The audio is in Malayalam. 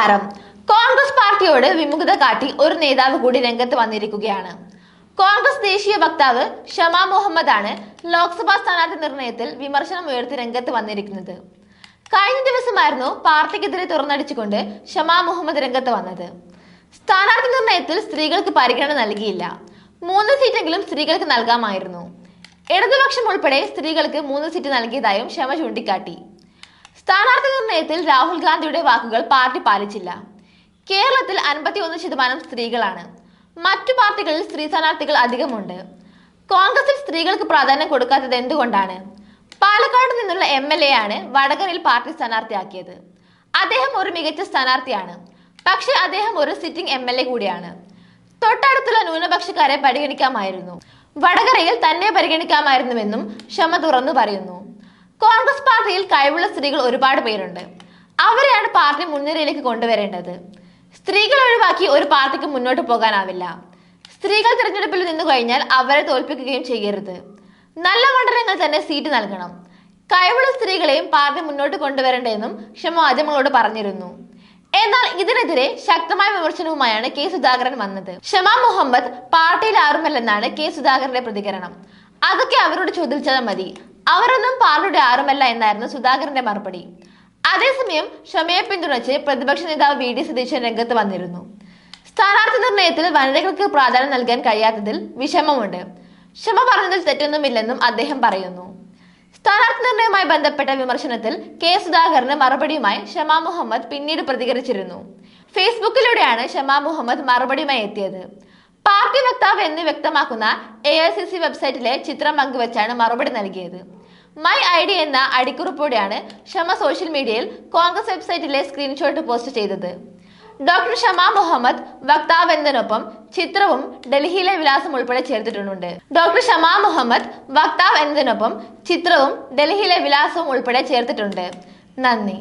നമസ്കാരം കോൺഗ്രസ് പാർട്ടിയോട് വിമുഖത കാട്ടി ഒരു നേതാവ് കൂടി രംഗത്ത് വന്നിരിക്കുകയാണ്. കോൺഗ്രസ് ദേശീയ വക്താവ് ഷമാ മുഹമ്മദ് ആണ് ലോക്സഭാ സ്ഥാനാർത്ഥി നിർണയത്തിൽ വിമർശനം ഉയർത്തി രംഗത്ത് വന്നിരിക്കുന്നത്. കഴിഞ്ഞ ദിവസമായിരുന്നു പാർട്ടിക്കെതിരെ തുറന്നടിച്ചുകൊണ്ട് ഷമാ മുഹമ്മദ് രംഗത്ത് വന്നത്. സ്ഥാനാർത്ഥി നിർണയത്തിൽ സ്ത്രീകൾക്ക് പരിഗണന നൽകിയില്ല. മൂന്ന് സീറ്റെങ്കിലും സ്ത്രീകൾക്ക് നൽകാമായിരുന്നു. ഇടതുപക്ഷം ഉൾപ്പെടെ സ്ത്രീകൾക്ക് മൂന്ന് സീറ്റ് നൽകിയതായും ക്ഷമ ചൂണ്ടിക്കാട്ടി. സ്ഥാനാർത്ഥി നിർണയത്തിൽ രാഹുൽ ഗാന്ധിയുടെ വാക്കുകൾ പാർട്ടി പാലിച്ചില്ല. കേരളത്തിൽ അൻപത്തിയൊന്ന് ശതമാനം സ്ത്രീകളാണ്. മറ്റു പാർട്ടികളിൽ സ്ത്രീ സ്ഥാനാർത്ഥികൾ അധികമുണ്ട്. കോൺഗ്രസിൽ സ്ത്രീകൾക്ക് പ്രാധാന്യം കൊടുക്കാത്തത് എന്തുകൊണ്ടാണ്? പാലക്കാട് നിന്നുള്ള എം എൽ എ ആണ് വടകരയിൽ പാർട്ടി സ്ഥാനാർത്ഥിയാക്കിയത്. അദ്ദേഹം ഒരു മികച്ച സ്ഥാനാർത്ഥിയാണ്. പക്ഷേ അദ്ദേഹം ഒരു സിറ്റിംഗ് എം എൽ എ കൂടിയാണ്. തൊട്ടടുത്തുള്ള ന്യൂനപക്ഷക്കാരെ പരിഗണിക്കാമായിരുന്നു. വടകരയിൽ തന്നെ പരിഗണിക്കാമായിരുന്നുവെന്നും ക്ഷമ തുറന്നു പറയുന്നു. കോൺഗ്രസ് പാർട്ടിയിൽ കഴിവുള്ള സ്ത്രീകൾ ഒരുപാട് പേരുണ്ട്. അവരെയാണ് പാർട്ടി മുൻനിരയിലേക്ക് കൊണ്ടുവരേണ്ടത്. സ്ത്രീകൾ ഒഴിവാക്കി ഒരു പാർട്ടിക്ക് മുന്നോട്ട് പോകാനാവില്ല. സ്ത്രീകൾ തിരഞ്ഞെടുപ്പിൽ നിന്നു കഴിഞ്ഞാൽ അവരെ തോൽപ്പിക്കുകയും ചെയ്യരുത്. നല്ല മണ്ഡലങ്ങൾ തന്നെ സീറ്റ് നൽകണം. കഴിവുള്ള സ്ത്രീകളെയും പാർട്ടി മുന്നോട്ട് കൊണ്ടുവരേണ്ടതെന്നും ക്ഷമാധ്യമങ്ങളോട് പറഞ്ഞിരുന്നു. എന്നാൽ ഇതിനെതിരെ ശക്തമായ വിമർശനവുമായാണ് കെ സുധാകരൻ വന്നത്. ഷമാ മുഹമ്മദ് പാർട്ടിയിൽ ആരുമല്ലെന്നാണ് കെ സുധാകരന്റെ പ്രതികരണം. അതൊക്കെ അവരോട് ചോദിച്ചാൽ മതി. അവരൊന്നും പാർട്ടിയുടെ ആരുമല്ല എന്നായിരുന്നു സുധാകരന്റെ മറുപടി. അതേസമയം ഷമയെ പിന്തുണച്ച് പ്രതിപക്ഷ നേതാവ് വി ഡി സതീശൻ രംഗത്ത് വന്നിരുന്നു. സ്ഥാനാർത്ഥി നിർണയത്തിൽ വനിതകൾക്ക് പ്രാധാന്യം നൽകാൻ കഴിയാത്തതിൽ വിഷമമുണ്ട്. ക്ഷമ പറഞ്ഞതിൽ തെറ്റൊന്നുമില്ലെന്നും അദ്ദേഹം പറയുന്നു. സ്ഥാനാർത്ഥി നിർണയവുമായി ബന്ധപ്പെട്ട വിമർശനത്തിൽ കെ സുധാകരന് മറുപടിയുമായി ഷമാ മുഹമ്മദ് പിന്നീട് പ്രതികരിച്ചിരുന്നു. ഫേസ്ബുക്കിലൂടെയാണ് ഷമാ മുഹമ്മദ് മറുപടിയുമായി എത്തിയത്. പാർട്ടി വക്താവ് എന്ന് വ്യക്തമാക്കുന്ന എ വെബ്സൈറ്റിലെ ചിത്രം പങ്കുവച്ചാണ് മറുപടി നൽകിയത്. മൈ ഐ ഡി എന്ന അടിക്കുറിപ്പോടെയാണ് ഷമ സോഷ്യൽ മീഡിയയിൽ കോൺഗ്രസ് വെബ്സൈറ്റിലെ സ്ക്രീൻഷോട്ട് പോസ്റ്റ് ചെയ്തത്. ഡോക്ടർ ഷമ മുഹമ്മദ് വക്താവ് എന്നതിനൊപ്പം ചിത്രവും ഡൽഹിയിലെ വിലാസം ഉൾപ്പെടെ ചേർത്തിട്ടുണ്ട് ഡോക്ടർ ഷമ മുഹമ്മദ് വക്താവ് എന്നതിനൊപ്പം ചിത്രവും ഡൽഹിയിലെ വിലാസവും ഉൾപ്പെടെ ചേർത്തിട്ടുണ്ട്. നന്ദി.